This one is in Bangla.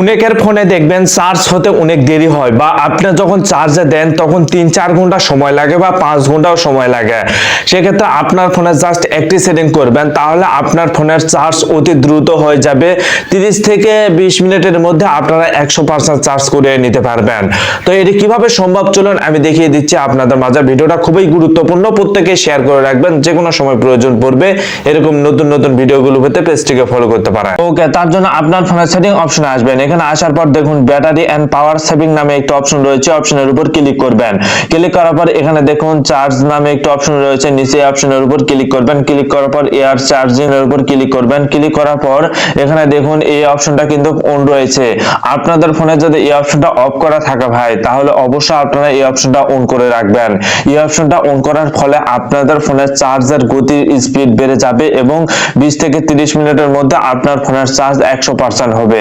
অনেকের ফোনে দেখবেন চার্জ হতে অনেক দেরি হয় বা আপনি যখন চার্জে দেন তখন তিন চার ঘণ্টা সময় লাগে বা পাঁচ ঘন্টাও সময় লাগে। সেক্ষেত্রে আপনার ফোনে জাস্ট একটি সেটিং করবেন, তাহলে আপনার ফোনের চার্জ অতি দ্রুত হয়ে যাবে। তিরিশ থেকে বিশ মিনিটের মধ্যে আপনারা একশো পার্সেন্ট চার্জ করে নিতে পারবেন। তো এটি কীভাবে সম্ভব চলুন আমি দেখিয়ে দিচ্ছি আপনাদের মাঝে। ভিডিওটা খুবই গুরুত্বপূর্ণ প্রত্যেকে শেয়ার করে রাখবেন, যে কোনো সময় প্রয়োজন পড়বে। এরকম নতুন নতুন ভিডিওগুলো পেতে পেজটিকে ফলো করতে পারেন। ওকে তার জন্য আপনার ফোনের সেটিং অপশনে আসবেন। এখানে আসার পর দেখুন ব্যাটারি এন্ড পাওয়ার সেভিং নামে একটা অপশন রয়েছে অপশনের উপর ক্লিক করবেন। ক্লিক করার পর এখানে দেখুন চার্জ নামে একটা অপশন রয়েছে, নিচে অপশনের উপর ক্লিক করবেন। ক্লিক করার পর এয়ার চার্জিং এর উপর ক্লিক করবেন। ক্লিক করার পর এখানে দেখুন এই অপশনটা কিন্তু অন রয়েছে। আপনাদের ফোনে যদি এই অপশনটা অফ করা থাকে ভাই, তাহলে অবশ্যই আপনারা এই অপশনটা অন করে রাখবেন। এই অপশনটা অন করার ফলে আপনাদের ফোনের চার্জের গতির স্পিড বেড়ে যাবে এবং বিশ থেকে তিরিশ মিনিটের মধ্যে আপনার ফোনের চার্জ একশো পার্সেন্ট হবে।